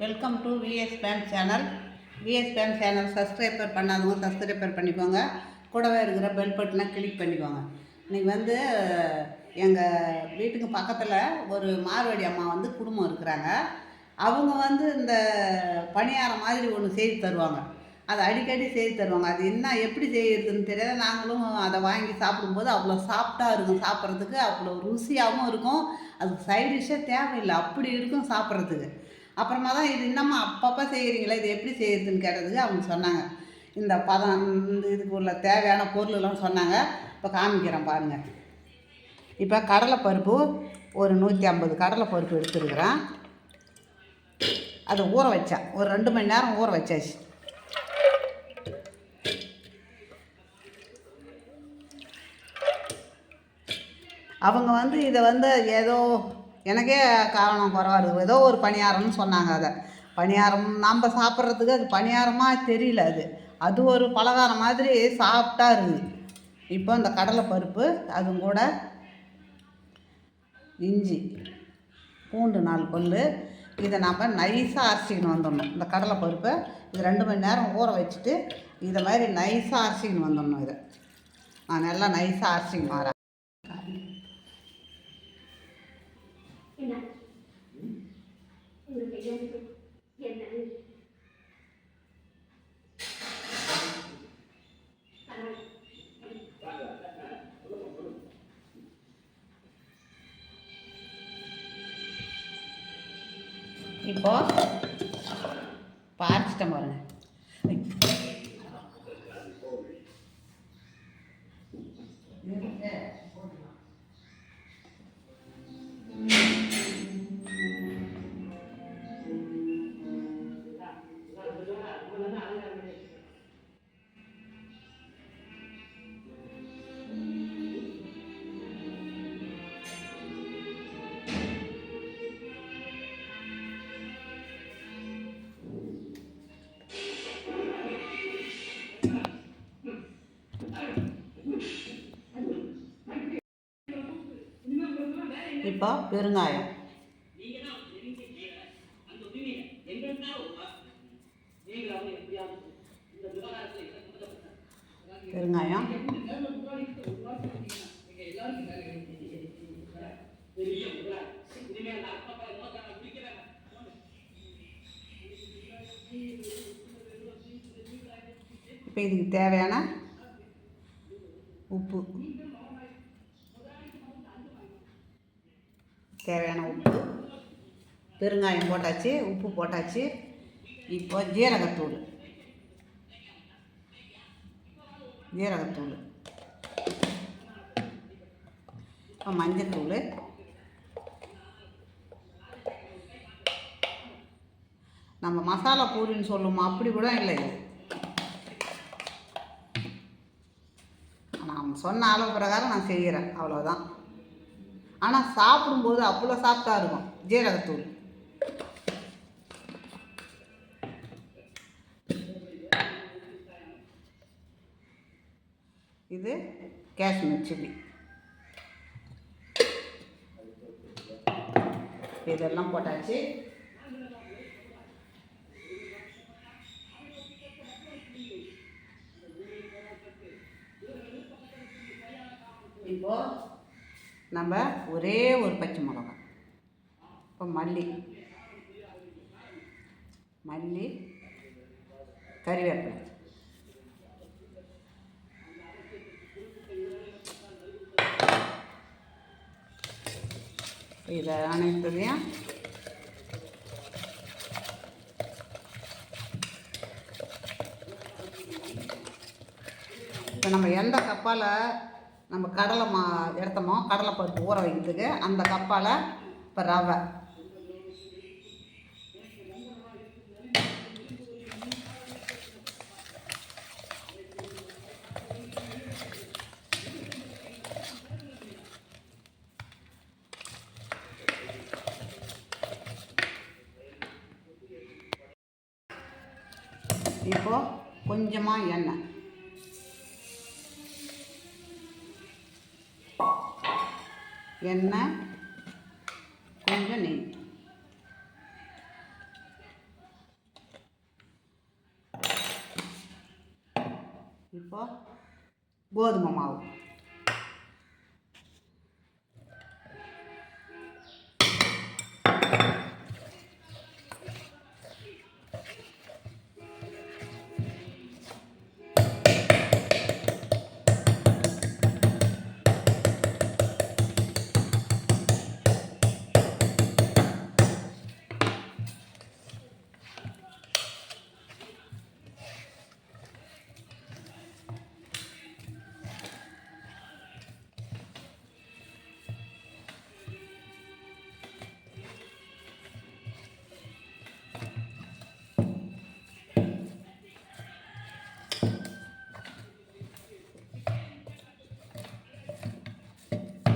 Welcome to VS fan channel VS fan channel subscriber பண்ணாதவங்க subscriber பண்ணிக்கோங்க. கூடவே இருக்கிற பெல் பட்டனை கிளிக் பண்ணிக்கோங்க. இன்றைக்கி வந்து எங்கள் வீட்டுக்கு பக்கத்தில் ஒரு மார்வாடி அம்மா வந்து குடும்பம் இருக்கிறாங்க. அவங்க வந்து இந்த பணியாரம் மாதிரி ஒன்று செய்து தருவாங்க. அதை அடிக்கடி செய்து தருவாங்க. அது என்ன எப்படி செய்யறதுன்னு தெரியாத. நாங்களும் அதை வாங்கி சாப்பிடும்போது அவ்வளோ சாஃப்டாக இருக்கும் சாப்பிட்றதுக்கு. அவ்வளோ ருசியாகவும் இருக்கும். அதுக்கு சைட் டிஷ்ஷே தேவையில்லை. அப்படி இருக்கும் சாப்பிட்றதுக்கு. அப்புறமா தான் இது இன்னமும் அப்பப்போ செய்கிறீங்களா இது எப்படி செய்கிறதுன்னு கேட்டதுக்கு அவங்க சொன்னாங்க. இந்த பதம் இந்த இதுக்கு உள்ள தேவையான பொருளெல்லாம் சொன்னாங்க. இப்போ காமிக்கிறேன் பாருங்கள் இப்போ கடலைப்பருப்பு ஒரு நூற்றி ஐம்பது கடலைப்பருப்பு எடுத்துருக்குறேன். அதை ஊற வச்சேன். ஒரு ரெண்டு மணி நேரம் ஊற வச்சாச்சு. அவங்க வந்து இதை வந்து ஏதோ எனக்கே காரணம் குறவா ஏதோ ஒரு பணியாரம்னு சொன்னாங்க அதை. பணியாரம் நம்ம சாப்பிட்றதுக்கு அது பணியாரமாக தெரியல அது. அது ஒரு பலகாரம் மாதிரி சாப்பிட்டா இருக்குது இப்போ இந்த கடலைப்பருப்பு அதுவும் கூட இஞ்சி பூண்டு நாலு கொள்ளு இதை நம்ம நைஸாக அரைச்சிக்கணும் வந்துடணும். இந்த கடலைப்பருப்பை இது ரெண்டு மணி நேரம் ஊற வச்சுட்டு இதை மாதிரி நைஸாக அரைச்சிக்கணும் வந்துடணும் இதை. நான் நல்லா நைஸாக அரைச்சிக்கணும் வரேன். இப்போ பார்த்துட்டேன் பாருங்க. குறிப்பாக பெருங்காயம். பெருங்காயம். இப்போ இதுக்கு தேவையான உப்பு தேவையான உப்பு பெருங்காயம் போட்டாச்சு உப்பு போட்டாச்சு. இப்போ ஜீரகத்தூள். ஜீரகத்தூள். இப்போ மஞ்சத்தூள். நம்ம மசாலா பூரின்னு சொல்லுவோம் அப்படி கூட இல்லை. இது நான் சொன்ன அளவு பிரகாரம் நான் செய்கிறேன் அவ்வளோதான் ஆனால் சாப்பிடும்போது அவ்வளோ சாஃப்டாக இருக்கும் ஜீரகத்தூள். இது காஷ்மீர் சில்லி. இதெல்லாம் போட்டாச்சு. இப்போ நம்ம ஒரே ஒரு பச்சை மிளகா. இப்போ மல்லி. மல்லி கறிவேப்பிலை. இதை அனைத்தையும் இப்போ நம்ம எந்த கப்பால் நம்ம கடலை மா எடுத்தோமோ கடலை பருப்பு ஊற வைக்கிறதுக்கு அந்த கப்பால் இப்போ ரவை. இப்போது கொஞ்சமாக எண்ணெய். எண்ணெய் கொஞ்சம் நெய். இப்போ கோதுமை மாவு.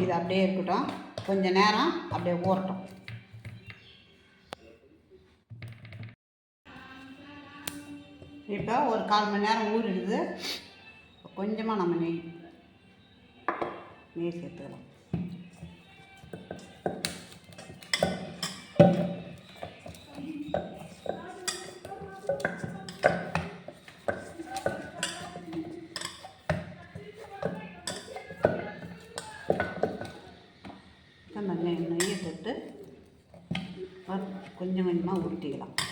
இது அப்படியே இருக்கட்டும். கொஞ்சம் நேரம் அப்படியே ஊறட்டும். இப்போ ஒரு கால் மணி நேரம் ஊறிடுது. கொஞ்சமாக நம்ம நெய் நெய் சேர்த்துக்கலாம். கொஞ்சமாக உருட்டிக்கலாம்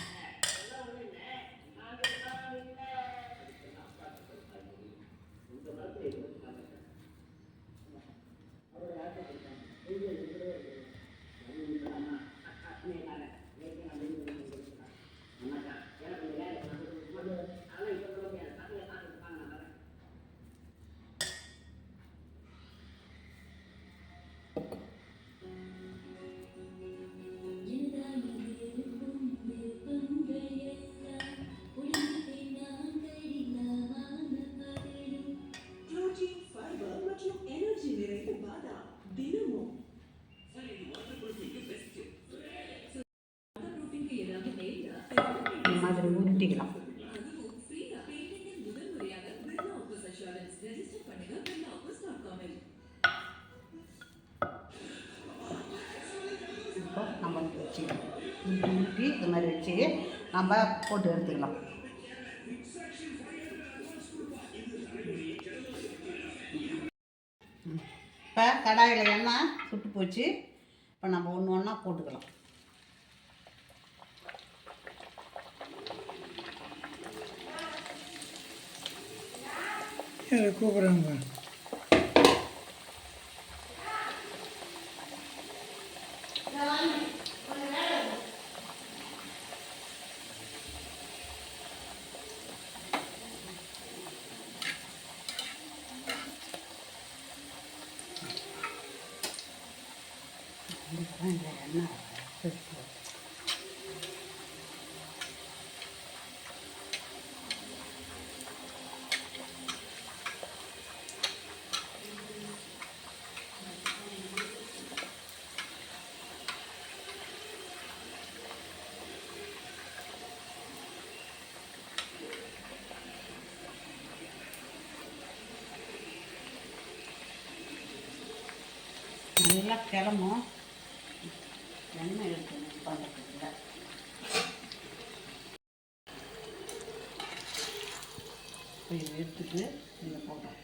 காமில் இப்போ நம்ம வச்சுக்கலாம் இப்படி இது மாதிரி வச்சு நம்ம போட்டு எடுத்துக்கலாம். இப்போ கடாயில் எண்ணெய் சுட்டு போச்சு. இப்போ நம்ம ஒன்று ஒன்றா போட்டுக்கலாம். யாரை கூப்பிட்றாங்க? பாருங்க நல்லா கிளம்பும். எண்ணெய் எடுக்கணும் பண்ணுறதுல இப்போ எடுத்துட்டு இதில் போட்டோம்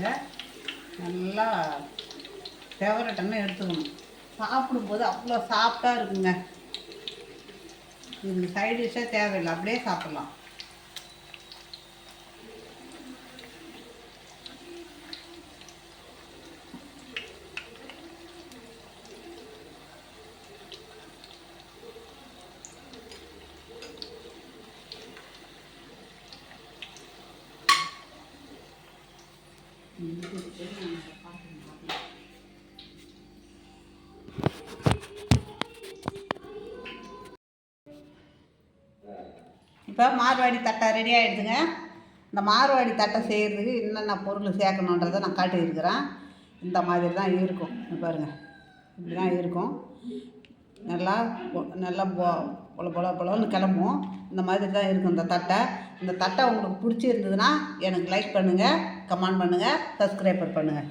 இதை நல்லா செவரட்டமே எடுத்துக்கணும். சாப்பிடும்போது அவ்வளோ சாஃப்டாக இருக்குங்க. இது சைட் டிஷ்ஷாக தேவையில்லை. அப்படியே சாப்பிட்லாம். இப்போ மார்வாடி தட்டை ரெடி ஆகிடுதுங்க இந்த மார்வாடி தட்டை செய்கிறதுக்கு என்னென்ன பொருள் சேர்க்கணுன்றதை நான் காட்டியிருக்கிறேன். இந்த மாதிரி தான் இருக்கும். பாருங்கள் இப்படி தான் இருக்கும். நல்லா நல்லா பொ பொல பொல பொலன்னு கிளம்பும். இந்த மாதிரி தான் இருக்கும் இந்த தட்டை. இந்த தட்டை உங்களுக்கு பிடிச்சிருந்ததுன்னா எனக்கு லைக் பண்ணுங்கள் கமெண்ட் பண்ணுங்கள் சப்ஸ்கிரைபர் பண்ணுங்கள்